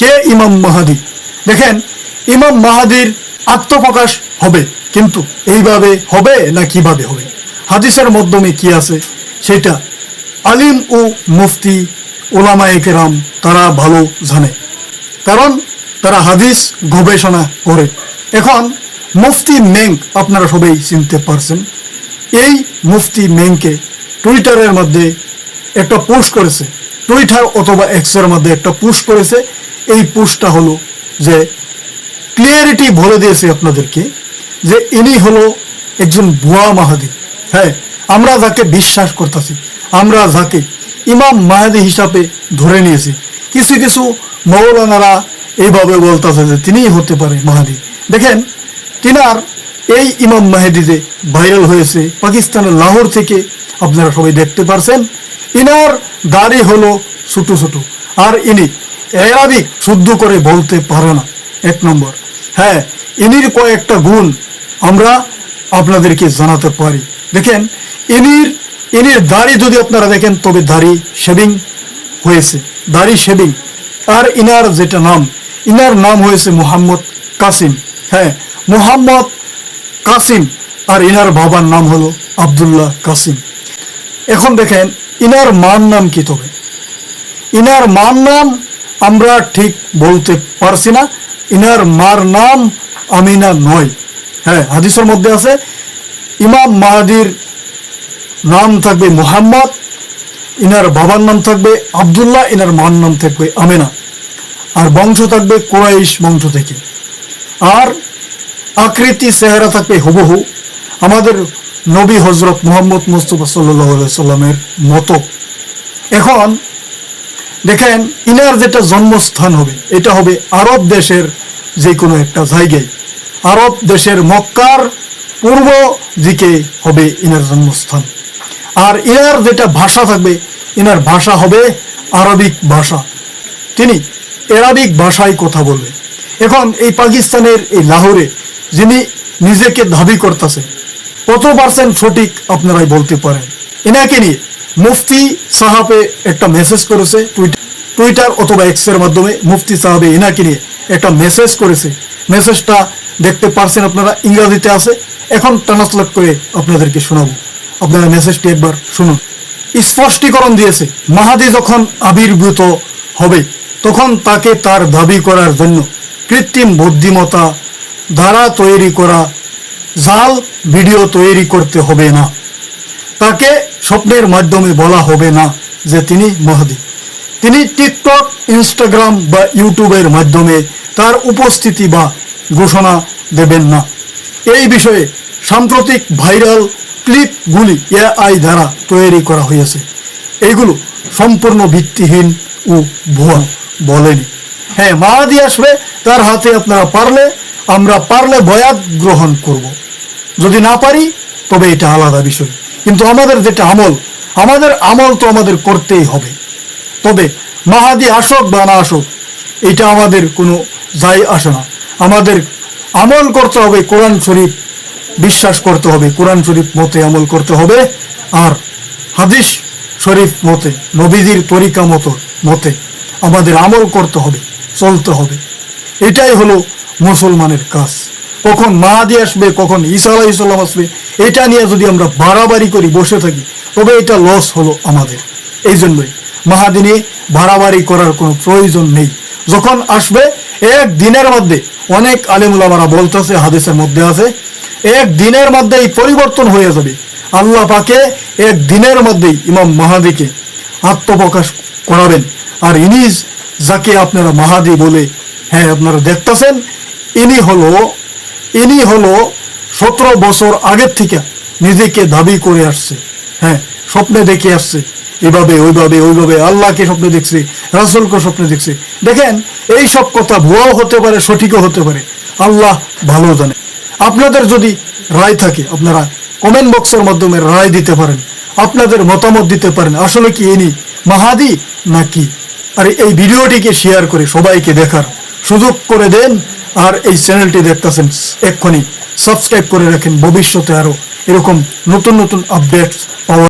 কে ইমাম মাহাদি? দেখেন, ইমাম মাহাদির আত্মপ্রকাশ হবে, কিন্তু এইভাবে হবে না কীভাবে হবে? হাদিসের মাধ্যমে কি আছে? সেটা আলিম ও মুফতি ওলামায়ে কেরাম, তারা ভালো জানে। কারণ তারা হাদিস গবেষণা করে। এখন মুফতি মেং আপনারা সবাই চিনতে পারছেন। এই মুফতি মেংকে টুইটারের মধ্যে একটা পোস্ট করেছে। টুইটার অথবা এক্সের মধ্যে একটা পোস্ট করেছে। এই পোস্টটা হলো যে ক্লিয়ারিটি বলে দিয়েছে আপনাদেরকে যে ইনি হলো একজন ভুয়া মাহাদি। হ্যাঁ আমরা যাকে বিশ্বাস করতেছি, আমরা যাকে ইমাম মাহাদি হিসাবে ধরে নিয়েছি। কিছু কিছু মৌলানারা এইভাবে বলতেছে যে তিনিই হতে পারে মাহাদি। দেখেন, তিনার এই ইমাম মাহেদি যে ভাইরাল হয়েছে পাকিস্তানের লাহোর থেকে, আপনারা সবাই দেখতে পারছেন, ইনার দাড়ি হলো ছোটো ছোটো, আর ইনি এরাবিক শুদ্ধ করে বলতে পারে না। এক নম্বর। হ্যাঁ ইনির কয়েকটা গুণ আমরা আপনাদেরকে জানাতে পারি। দেখেন, ইনির ইনির দাড়ি যদি আপনারা দেখেন, তবে দাড়ি শেভিং হয়েছে। দাড়ি শেভিং। আর ইনার যেটা নাম, ইনার নাম হয়েছে মোহাম্মদ কাসিম। হ্যাঁ মোহাম্মদ কাসিম আর ইনার বাবার নাম হলো আব্দুল্লাহ কাসিম। এখন দেখেন, ইনার মার নাম কি তবে? ইনার মার নাম আমরা ঠিক বলতে পারছি না। ইনার মার নাম আমিনা নয়। হ্যাঁ হাদিসের মধ্যে আছে, ইমাম মাহাদির নাম থাকবে মুহাম্মদ, ইনার বাবার নাম থাকবে আব্দুল্লাহ, ইনার মার নাম থাকবে আমিনা। আর বংশ থাকবে কোরাইশ বংশ থেকে। আর আকৃতি চেহারা থাকবে হুবহু আমাদের নবী হজরত মোহাম্মদ মুস্তফা সাল্লাহ সাল্লামের মতো। এখন দেখেন, ইনার যেটা জন্মস্থান হবে, এটা হবে আরব দেশের যে কোনো একটা জায়গায়। আরব দেশের মক্কার পূর্ব দিকে হবে ইনার জন্মস্থান। আর ইনার যেটা ভাষা থাকবে, ইনার ভাষা হবে আরবিক ভাষা। তিনি এরাবিক ভাষায় কথা বলবে। এখন এই পাকিস্তানের এই লাহোরে যিনি নিজেকে দাবি করতেছে কত পার্সেন্ট সঠিক আপনারাই বলতে পারেন? এনাকে নিয়ে মুফতি সাহাবে একটা মেসেজ করেছে টুইটার অথবা এক্সের মাধ্যমে মুফতি সাহাবে এনাকে নিয়ে একটা মেসেজ করেছে। মেসেজটা দেখতে পারছেন আপনারা, ইংরাজিতে আছে। এখন ট্রান্সলেট করে আপনাদেরকে শোনাবো। আপনারা মেসেজটি একবার শুনুন। স্পষ্টীকরণ দিয়েছে, মাহাদি যখন আবির্ভূত হবে, তখন তাকে তার দাবি করার জন্য কৃত্রিম বুদ্ধিমতা দ্বারা তৈরি করা জাল ভিডিও তৈরি করতে হবে না। তাকে স্বপ্নের মাধ্যমে বলা হবে না যে তিনি মহাদি। তিনি টিকটক, ইনস্টাগ্রাম বা ইউটিউবের মাধ্যমে তার উপস্থিতি বা ঘোষণা দেবেন না। এই বিষয়ে সাম্প্রতিক ভাইরাল ক্লিপগুলি এআই দ্বারা তৈরি করা হয়েছে। এইগুলো সম্পূর্ণ ভিত্তিহীন ও ভুয়া বলেনি। হ্যাঁ মাহাদি আসবে, তার হাতে আপনারা পারলে, আমরা পারলে বয়াত গ্রহণ করব। যদি না পারি, তবে এটা আলাদা বিষয়। কিন্তু আমাদের যেটা আমল, আমাদের আমল তো আমাদের করতেই হবে। তবে মাহাদি আসক বা না আসক, এটা আমাদের কোনো যাই আসে না। আমাদের আমল করতে হবে, কোরআন শরীফ বিশ্বাস করতে হবে, কোরআন শরীফ মতে আমল করতে হবে, আর হাদিস শরীফ মতে, নবীজির তরিকা মতো, মতে আমাদের আমল করতে হবে, চলতে হবে। এটাই হলো মুসলমানের কাজ। কখন মাহাদি আসবে, কখন ঈসা আলাহ ইসলাম আসবে, এটা নিয়ে যদি আমরা বাড়াবাড়ি করি, বসে থাকি, তবে এটা লস হলো আমাদের। এই জন্যই মাহাদি নিয়ে বাড়াবাড়ি করার কোনো প্রয়োজন নেই। যখন আসবে, এক দিনের মধ্যে, অনেক আলেমুলামারা বলতেছে, হাদিসের মধ্যে আছে, এক দিনের মধ্যেই পরিবর্তন হয়ে যাবে। আল্লাহ পাকে এক দিনের মধ্যেই ইমাম মাহাদিকে আত্মপ্রকাশ করাবেন। আর ইনি যাকে আপনারা মাহাদি বলে হ্যাঁ আপনারা দেখতেছেন, ইনি হলো ইনি হলো সতেরো বছর আগের থেকে নিজেকে দাবি করে আসছে। হ্যাঁ স্বপ্নে দেখে আসছে। এভাবে, ওইভাবে ওইভাবে, আল্লাহকে স্বপ্নে দেখছে, রাসুলকে স্বপ্নে দেখছে। দেখেন, এই সব কথা ভুয়াও হতে পারে, সঠিকও হতে পারে। আল্লাহ ভালো জানে। আপনাদের যদি রায় থাকে, আপনারা কমেন্ট বক্সের মাধ্যমে রায় দিতে পারেন। আপনাদের মতামত দিতে পারেন। আসলে কি ইনি মাহাদি নাকি? আর এই ভিডিওটিকে শেয়ার করে সবাইকে দেখার সুযোগ করে দেন আর এই চ্যানেলটি দেখতেছেন এক্ষুনি। সাবস্ক্রাইব করে রাখেন, ভবিষ্যতে আরও এরকম নতুন নতুন আপডেটস পাওয়া